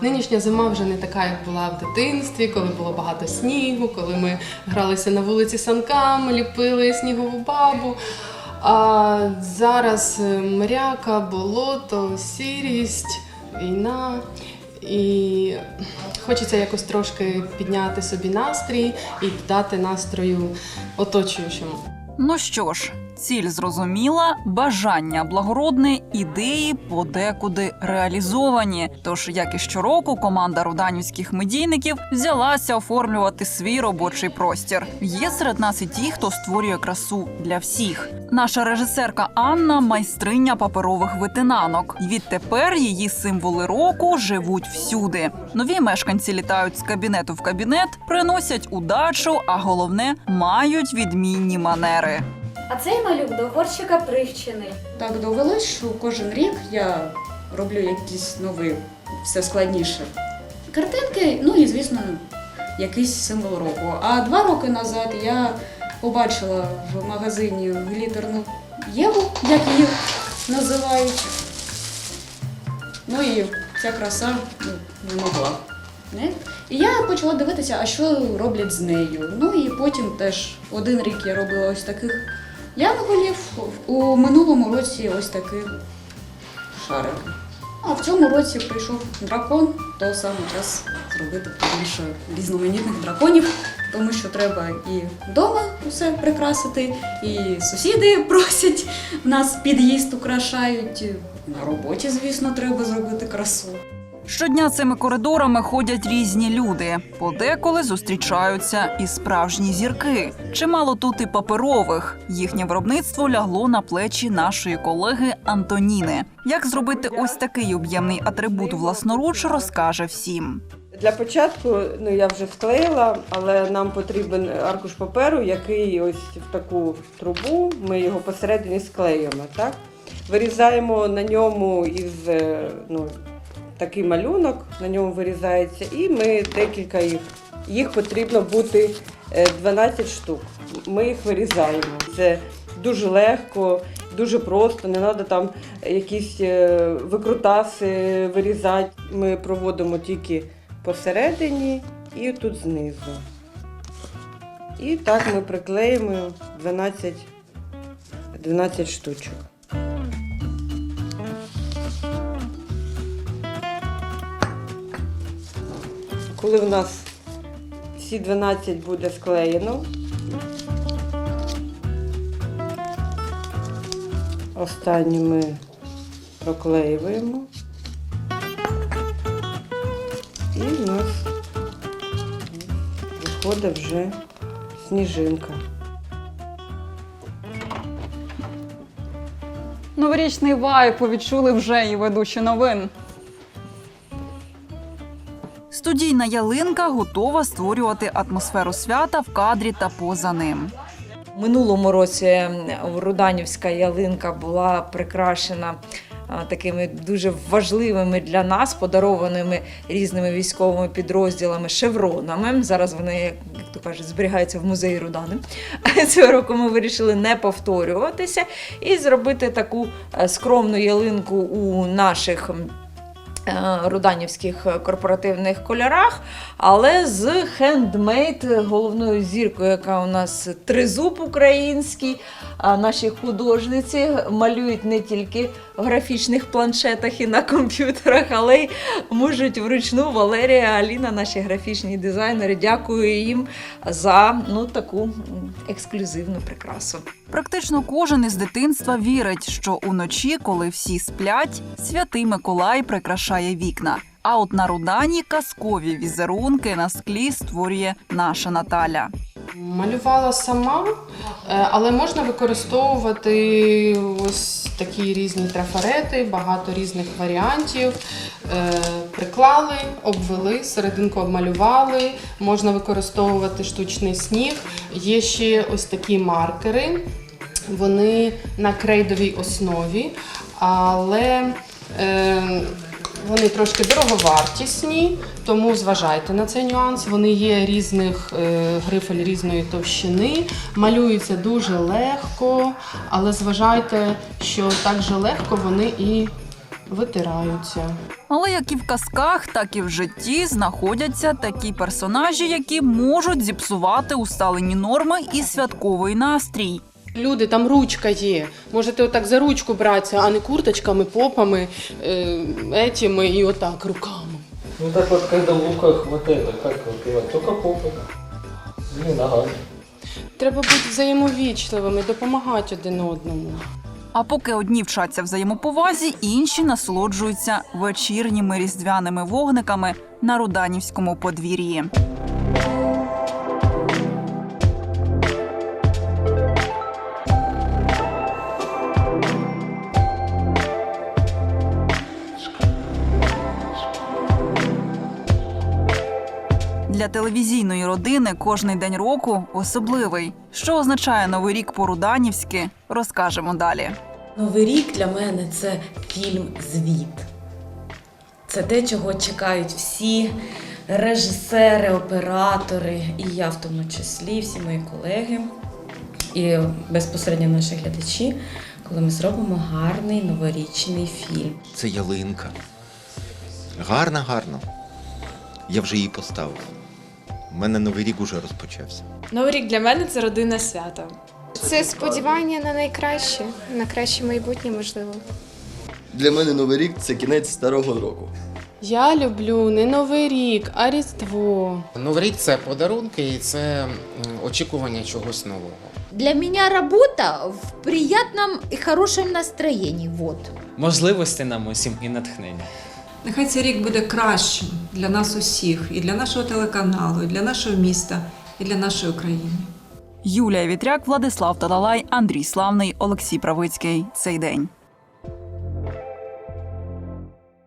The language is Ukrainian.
Нинішня зима вже не така, як була в дитинстві, коли було багато снігу, коли ми гралися на вулиці санками, ліпили снігову бабу. А зараз е, мряка, болото, сірість, війна. І хочеться якось трошки підняти собі настрій і дати настрою оточуючому. Ну що ж, ціль зрозуміла, бажання благородне, ідеї подекуди реалізовані. Тож, як і щороку, команда руданівських медійників взялася оформлювати свій робочий простір. Є серед нас і ті, хто створює красу для всіх. Наша режисерка Анна майстриня паперових витинанок. Відтепер її символи року живуть всюди. Нові мешканці літають з кабінету в кабінет, приносять удачу, а головне мають відмінні манери. А цей малюк до горщика привчений. Так довелось, що кожен рік я роблю якісь нові, все складніше. Картинки, ну і звісно, якийсь символ року. А два роки назад я побачила в магазині глітерну Єву, як її називають. Ну і ця краса ну, не могла. Не? І я почала дивитися, а що роблять з нею. Ну і потім теж один рік я робила ось таких янголів, у минулому році ось такий шарик. А в цьому році прийшов дракон, то саме час зробити більше різноманітних драконів, тому що треба і вдома усе прикрасити, і сусіди просять нас під'їзд украшають. На роботі, звісно, треба зробити красу. Щодня цими коридорами ходять різні люди. Подеколи зустрічаються і справжні зірки. Чимало тут і паперових. Їхнє виробництво лягло на плечі нашої колеги Антоніни. Як зробити ось такий об'ємний атрибут власноруч, розкаже всім. Для початку ну я вже склеїла, але нам потрібен аркуш паперу, який ось в таку трубу. Ми його посередині склеюємо. Так? Вирізаємо на ньому із е, ну, такий малюнок, на ньому вирізається, і ми декілька їх. Їх потрібно бути е, 12 штук. Ми їх вирізаємо. Це дуже легко, дуже просто, не треба там якісь е, викрутаси вирізати. Ми проводимо тільки посередині і тут знизу. І так ми приклеїмо 12, 12 штучок. Коли в нас всі 12 буде склеєно, останню ми проклеюємо. І в нас виходить вже сніжинка. Новорічний вайб відчули вже і ведучі новин. Студійна ялинка готова створювати атмосферу свята в кадрі та поза ним. Минулому році Руданівська ялинка була прикрашена такими дуже важливими для нас, подарованими різними військовими підрозділами шевронами. Зараз вони, як то кажуть, зберігаються в музеї Рудани. Цього року ми вирішили не повторюватися і зробити таку е, скромну ялинку у наших. Е, Руданівських корпоративних кольорах, але з хендмейд головною зіркою, яка у нас тризуб український. Наші художниці малюють не тільки в графічних планшетах і на комп'ютерах, але й можуть вручну Валерія, Аліна, наші графічні дизайнери. Дякую їм за ну таку ексклюзивну прикрасу. Практично кожен із дитинства вірить, що уночі, коли всі сплять, святий Миколай прикрашає вікна. А от на Рудані казкові візерунки на склі створює наша Наталя. Малювала сама, е, але можна використовувати ось такі різні трафарети, багато різних варіантів. Е, Приклали, обвели, серединку обмалювали. Можна використовувати штучний сніг. Є ще ось такі маркери. Вони на крейдовій основі, але е, вони трошки дороговартісні, тому зважайте на цей нюанс. Вони є різних е, грифель різної товщини, малюються дуже легко, але зважайте, що так же легко вони і витираються. Але як і в казках, так і в житті знаходяться такі персонажі, які можуть зіпсувати усталені норми і святковий настрій. Люди, там ручка є. Можете отак за ручку братися, а не курточками, попами, е, етіми і отак руками. Ну так вот, когда лука хватает, как выпивать? Только попой. Или ногами. Треба бути взаємовічливими, допомагати один одному. А поки одні вчаться взаємоповазі, інші насолоджуються вечірніми різдвяними вогниками на Руданівському подвір'ї. Для телевізійної родини кожний день року особливий. Що означає новий рік по-руданівськи, розкажемо далі. Новий рік для мене це фільм Звіт. Це те, чого чекають всі режисери, оператори, і я в тому числі, всі мої колеги, і безпосередньо наші глядачі, коли ми зробимо гарний новорічний фільм. Це ялинка. Гарна, гарна. Я вже її поставив. У мене новий рік уже розпочався. Новий рік для мене це родинне свято. Це сподівання на найкраще, на краще майбутнє, можливо. Для мене новий рік це кінець старого року. Я люблю не Новий рік, а Різдво. Новий рік це подарунки і це очікування чогось нового. Для мене робота в приємному і хорошому настроєнні. Вот. Можливості нам усім і натхнення. Нехай цей рік буде кращим для нас усіх, і для нашого телеканалу, і для нашого міста, і для нашої країни. Юлія Вітряк, Владислав Талалай, Андрій Славний, Олексій Правицький. Цей день.